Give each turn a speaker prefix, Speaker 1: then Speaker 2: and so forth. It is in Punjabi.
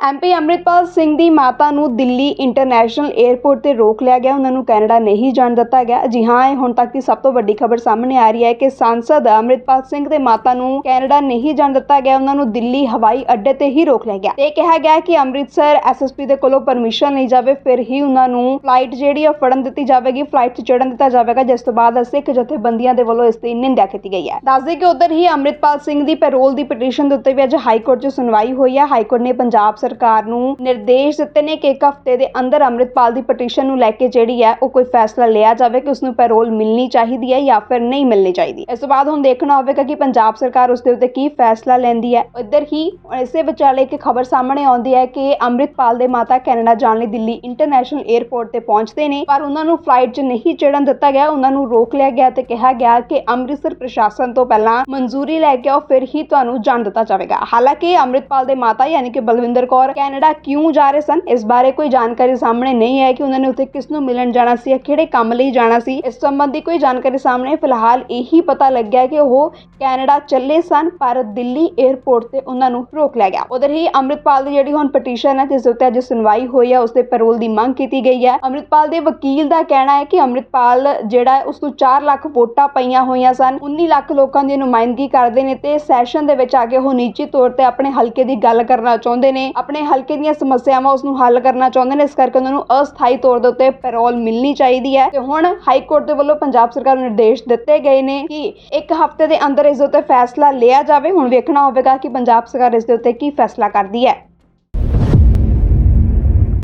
Speaker 1: ਐਮਪੀ ਅੰਮ੍ਰਿਤਪਾਲ ਸਿੰਘ ਦੀ ਮਾਤਾ ਨੂੰ ਦਿੱਲੀ ਇੰਟਰਨੈਸ਼ਨਲ 에ਅਰਪੋਰਟ ਤੇ ਰੋਕ ਲਿਆ ਗਿਆ। ਉਹਨਾਂ ਨੂੰ ਕੈਨੇਡਾ ਨਹੀਂ ਜਾਣ ਦਿੱਤਾ ਗਿਆ। ਜੀ ਹਾਂ, ਇਹ ਹੁਣ ਤੱਕ ਦੀ ਸਭ ਤੋਂ ਵੱਡੀ ਖਬਰ ਸਾਹਮਣੇ ਆ ਰਹੀ ਹੈ ਕਿ ਸੰਸਦ ਅੰਮ੍ਰਿਤਪਾਲ ਸਿੰਘ ਦੇ ਮਾਤਾ ਨੂੰ ਕੈਨੇਡਾ ਨਹੀਂ ਜਾਣ ਦਿੱਤਾ ਗਿਆ। ਉਹਨਾਂ ਨੂੰ ਦਿੱਲੀ ਹਵਾਈ ਅੱਡੇ ਤੇ ਹੀ ਰੋਕ ਲਿਆ ਗਿਆ। ਇਹ ਕਿਹਾ ਗਿਆ ਕਿ ਅੰਮ੍ਰਿਤਸਰ ਐਸਐਸਪੀ ਦੇ ਕੋਲੋਂ ਪਰਮਿਸ਼ਨ ਲਈ ਜਾਵੇ, ਫਿਰ ਹੀ ਉਹਨਾਂ ਨੂੰ ਫਲਾਈਟ ਜਿਹੜੀ ਆ ਫੜਨ ਦਿੱਤੀ ਜਾਵੇਗੀ। ਫਲਾਈਟ 'ਚ ਚੜਨ ਦਿੱਤਾ ਜਾਵੇਗਾ, ਜਿਸ ਤੋਂ ਬਾਅਦ ਸਿੱਖ ਜਥੇਬੰਦੀਆਂ ਦੇ ਵੱਲੋਂ ਇਸ ਦੀ ਨਿੰਦਿਆ ਕੀਤੀ ਗਈ ਹੈ। ਦੱਸਦੇ ਕਿ ਉਧਰ ਹੀ ਅੰਮ੍ਰਿਤਪਾਲ ਸਿੰਘ ਦੀ ਪੈਰੋਲ ਦੀ ਪਟੀਸ਼ਨ ਦੇ ਉੱਤੇ ਵੀ ਅੱਜ ਹਾਈ ਕੋਰਟ 'ਚ ਸੁਣਵਾਈ ਹੋਈ ਹੈ। ਹਾਈ ਕੋਰਟ ਨੇ ਪੰਜਾਬ ਸਰਕਾਰ ਨੂੰ ਨਿਰਦੇਸ਼ ਦਿੱਤੇ ਨੇ ਕਿ ਇੱਕ ਹਫ਼ਤੇ ਦੇ ਅੰਦਰ ਅੰਮ੍ਰਿਤਪਾਲ ਦੀ ਪਟੀਸ਼ਨ ਨੂੰ ਲੈ ਕੇ ਜਿਹੜੀ ਹੈ ਉਹ ਕੋਈ ਫੈਸਲਾ ਲਿਆ ਜਾਵੇ ਕਿ ਉਸ ਨੂੰ ਪੈਰੋਲ ਮਿਲਣੀ ਚਾਹੀਦੀ ਹੈ ਜਾਂ ਫਿਰ ਨਹੀਂ ਮਿਲਣੀ ਚਾਹੀਦੀ। ਇਸ ਤੋਂ ਬਾਅਦ ਹੁਣ ਦੇਖਣਾ ਹੋਵੇਗਾ ਕਿ ਪੰਜਾਬ ਸਰਕਾਰ ਉਸ ਦੇ ਉੱਤੇ ਕੀ ਫੈਸਲਾ ਲੈਂਦੀ ਹੈ। ਇੱਧਰ ਹੀ ਇਸੇ ਵਿਚਾਲੇ ਇੱਕ ਖਬਰ ਸਾਹਮਣੇ ਆਉਂਦੀ ਹੈ ਕਿ ਅੰਮ੍ਰਿਤਪਾਲ ਦੇ ਮਾਤਾ ਕੈਨੇਡਾ ਜਾਣ ਲਈ ਦਿੱਲੀ ਇੰਟਰਨੈਸ਼ਨਲ 에ਅਰਪੋਰਟ ਤੇ ਪਹੁੰਚਦੇ ਨੇ, ਪਰ ਉਹਨਾਂ ਨੂੰ ਫਲਾਈਟ 'ਚ ਨਹੀਂ ਚੜਨ ਦਿੱਤਾ ਗਿਆ, ਉਹਨਾਂ ਨੂੰ ਰੋਕ ਲਿਆ ਗਿਆ ਤੇ ਕਿਹਾ ਗਿਆ ਕਿ ਅੰਮ੍ਰਿਤਸਰ ਪ੍ਰਸ਼ਾਸਨ ਤੋਂ ਪਹਿਲਾਂ ਮਨਜ਼ੂਰੀ ਲੈ ਕੇ ਆਓ ਫਿਰ ਹੀ ਤੁਹਾਨੂੰ ਜਾਣ ਦਿੱਤਾ ਜਾਵੇਗਾ। ਹਾਲਾਂਕਿ ਅੰਮ੍ਰਿਤਪਾਲ ਦੇ ਮਾਤਾ ਯਾਨੀ ਕਿ ਬਲਵਿੰਦਰ ਕੌਰ ਕੈਨੇਡਾ ਕਿਉਂ ਜਾ ਰਹੇ ਸਨ? ਇਸ ਬਾਰੇ ਕੋਈ ਜਾਣਕਾਰੀ ਸਾਹਮਣੇ ਨਹੀਂ ਹੈ ਕਿ ਉਹਨਾਂ ਨੇ ਉੱਥੇ ਕਿਸ ਨੂੰ ਮਿਲਣ ਜਾਣਾ ਸੀ ਜਾਂ ਕਿਹੜੇ ਕੰਮ ਲਈ ਜਾਣਾ ਸੀ। ਇਸ ਸੰਬੰਧੀ ਕੋਈ ਜਾਣਕਾਰੀ ਸਾਹਮਣੇ ਫਿਲਹਾਲ ਇਹੀ ਪਤਾ ਲੱਗਿਆ ਕਿ ਉਹ ਕੈਨੇਡਾ ਚੱਲੇ ਸਨ, ਪਰ ਦਿੱਲੀ 에ਅਰਪੋਰਟ ਤੇ ਉਹਨਾਂ ਨੂੰ ਰੋਕ ਲਿਆ ਗਿਆ। ਉਧਰ ਹੀ ਅੰਮ੍ਰਿਤਪਾਲ ਦੀ ਜਿਹੜੀ ਹੁਣ ਪਟੀਸ਼ਨ ਹੈ, ਜਿਸ ਉੱਤੇ ਅੱਜ ਸੁਣਵਾਈ ਹੋਈ ਹੈ, ਉਸ ਦੇ ਪੈਰੋਲ ਦੀ ਮੰਗ ਕੀਤੀ ਗਈ ਹੈ। ਅੰਮ੍ਰਿਤਪਾਲ ਦੇ ਵਕੀਲ ਦਾ ਕਹਿਣਾ ਹੈ ਕਿ ਅੰਮ੍ਰਿਤਪਾਲ ਜਿਹੜਾ ਹੈ, ਉਸ ਨੂੰ 4 ਲੱਖ ਵੋਟਾਂ ਪਈਆਂ ਹੋਈਆਂ ਸਨ 19 ਲੱਖ ਲੋਕਾਂ ਦੀ ਨੁਮਾਇੰਦਗੀ ਕਰਦੇ ਨੇ ਤੇ ਸੈਸ਼ਨ ਦੇ ਵਿੱਚ ਆ ਕੇ ਉਹ ਨਿੱਜੀ ਤੌਰ ਤੇ ਆਪਣੇ ਹਲਕੇ ਦੀ ਗੱਲ ਕਰਨਾ ਚਾਹੁੰਦੇ ਨੇ। ਆਪਣੇ ਹਲਕੇ ਦੀਆਂ ਸਮੱਸਿਆਵਾਂ ਉਸ ਨੂੰ ਹੱਲ ਕਰਨਾ ਚਾਹੁੰਦੇ ਨੇ, ਇਸ ਕਰਕੇ ਉਹਨਾਂ ਨੂੰ ਅਸਥਾਈ ਤੌਰ ਦੇ ਉੱਤੇ ਪੈਰੋਲ ਮਿਲਣੀ ਚਾਹੀਦੀ ਹੈ। ਤੇ ਹੁਣ ਹਾਈ ਕੋਰਟ ਦੇ ਵੱਲੋਂ ਪੰਜਾਬ ਸਰਕਾਰ ਨੂੰ ਨਿਰਦੇਸ਼ ਦਿੱਤੇ ਗਏ ਨੇ ਕਿ ਇੱਕ ਹਫ਼ਤੇ ਦੇ ਅੰਦਰ ਇਸ ਦੇ ਉੱਤੇ ਫੈਸਲਾ ਲਿਆ ਜਾਵੇ। ਹੁਣ ਵੇਖਣਾ ਹੋਵੇਗਾ ਕਿ ਪੰਜਾਬ ਸਰਕਾਰ ਇਸ ਦੇ ਉੱਤੇ ਕੀ ਫੈਸਲਾ ਕਰਦੀ ਹੈ।